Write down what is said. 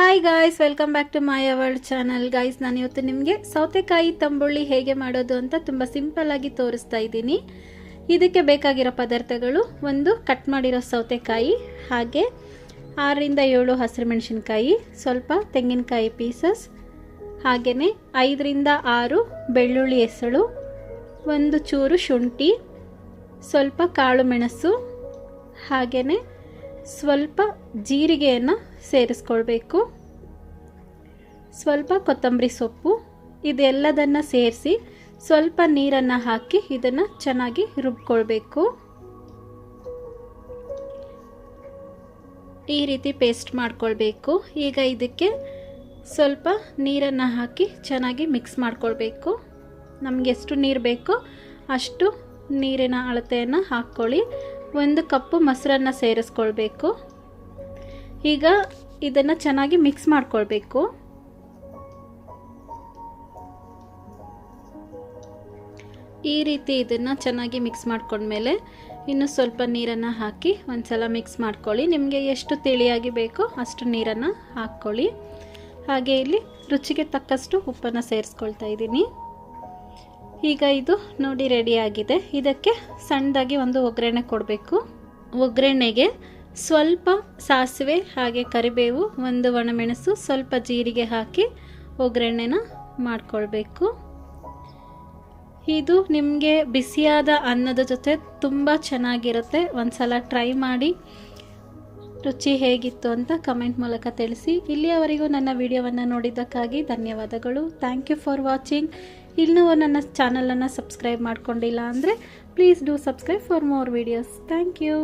Hi guys welcome back to my world channel guys ನಾನು ಇವತ್ತು ನಿಮಗೆ ಸೌತೆಕಾಯಿ ತಂಬುಳ್ಳಿ ಹೇಗೆ ಮಾಡೋದು ಅಂತ ತುಂಬ ಸಿಂಪಲ್ ಆಗಿ ತೋರಿಸ್ತಾ ಇದ್ದೀನಿ. ಇದಕ್ಕೆ ಬೇಕಾಗಿರೋ ಪದಾರ್ಥಗಳು, ಒಂದು ಕಟ್ ಮಾಡಿರೋ ಸೌತೆಕಾಯಿ, ಹಾಗೆ ಆರರಿಂದ ಏಳು ಹಸಿರು ಮೆಣಸಿನ್ಕಾಯಿ, ಸ್ವಲ್ಪ ತೆಂಗಿನಕಾಯಿ ಪೀಸಸ್ ಹಾಗೆಯೇ ಐದರಿಂದ ಆರು ಬೆಳ್ಳುಳ್ಳಿ ಹೆಸಳು, ಒಂದು ಚೂರು ಶುಂಠಿ, ಸ್ವಲ್ಪ ಕಾಳು ಮೆಣಸು ಹಾಗೆಯೇ ಸ್ವಲ್ಪ ಜೀರಿಗೆಯನ್ನು ಸೇರಿಸ್ಕೊಳ್ಬೇಕು. ಸ್ವಲ್ಪ ಕೊತ್ತಂಬರಿ ಸೊಪ್ಪು, ಇದೆಲ್ಲದನ್ನು ಸೇರಿಸಿ ಸ್ವಲ್ಪ ನೀರನ್ನು ಹಾಕಿ ಇದನ್ನು ಚೆನ್ನಾಗಿ ರುಬ್ಕೊಳ್ಬೇಕು. ಈ ರೀತಿ ಪೇಸ್ಟ್ ಮಾಡ್ಕೊಳ್ಬೇಕು. ಈಗ ಇದಕ್ಕೆ ಸ್ವಲ್ಪ ನೀರನ್ನು ಹಾಕಿ ಚೆನ್ನಾಗಿ ಮಿಕ್ಸ್ ಮಾಡ್ಕೊಳ್ಬೇಕು. ನಮಗೆ ಎಷ್ಟು ನೀರು ಬೇಕೋ ಅಷ್ಟು ನೀರಿನ ಅಳತೆಯನ್ನು ಹಾಕ್ಕೊಳ್ಳಿ. ಒಂದು ಕಪ್ಪು ಮೊಸರನ್ನು ಸೇರಿಸ್ಕೊಳ್ಬೇಕು. ಈಗ ಇದನ್ನು ಚೆನ್ನಾಗಿ ಮಿಕ್ಸ್ ಮಾಡಿಕೊಳ್ಬೇಕು. ಈ ರೀತಿ ಇದನ್ನು ಚೆನ್ನಾಗಿ ಮಿಕ್ಸ್ ಮಾಡ್ಕೊಂಡ್ಮೇಲೆ ಇನ್ನು ಸ್ವಲ್ಪ ನೀರನ್ನು ಹಾಕಿ ಒಂದ್ಸಲ ಮಿಕ್ಸ್ ಮಾಡ್ಕೊಳ್ಳಿ. ನಿಮಗೆ ಎಷ್ಟು ತಿಳಿಯಾಗಿ ಬೇಕೋ ಅಷ್ಟು ನೀರನ್ನು ಹಾಕ್ಕೊಳ್ಳಿ. ಹಾಗೆ ಇಲ್ಲಿ ರುಚಿಗೆ ತಕ್ಕಷ್ಟು ಉಪ್ಪನ್ನು ಸೇರಿಸ್ಕೊಳ್ತಾ ಇದ್ದೀನಿ. ಈಗ ಇದು ನೋಡಿ ರೆಡಿಯಾಗಿದೆ ಇದಕ್ಕೆ ಸಣ್ಣದಾಗಿ ಒಂದು ಒಗ್ಗರಣೆ ಕೊಡಬೇಕು. ಒಗ್ಗರಣೆಗೆ ಸ್ವಲ್ಪ ಸಾಸಿವೆ ಹಾಗೆ ಕರಿಬೇವು, ಒಂದು ಒಣಮೆಣಸು, ಸ್ವಲ್ಪ ಜೀರಿಗೆ ಹಾಕಿ ಒಗ್ಗರಣೆನ ಮಾಡಿಕೊಳ್ಬೇಕು. ಇದು ನಿಮಗೆ ಬಿಸಿಯಾದ ಅನ್ನದ ಜೊತೆ ತುಂಬ ಚೆನ್ನಾಗಿರುತ್ತೆ. ಒಂದ್ಸಲ ಟ್ರೈ ಮಾಡಿ. ರುಚಿ ಹೇಗಿತ್ತು ಅಂತ ಕಮೆಂಟ್ ಮೂಲಕ ತಿಳಿಸಿ. ಇಲ್ಲಿಯವರೆಗೂ ನನ್ನ ವಿಡಿಯೋವನ್ನು ನೋಡಿದ್ದಕ್ಕಾಗಿ ಧನ್ಯವಾದಗಳು. ಥ್ಯಾಂಕ್ ಯು ಫಾರ್ ವಾಚಿಂಗ್ ಇನ್ನೂ ನನ್ನ ಚಾನಲನ್ನು ಸಬ್ಸ್ಕ್ರೈಬ್ ಮಾಡ್ಕೊಂಡಿಲ್ಲ ಅಂದರೆ please do subscribe for more videos. Thank you.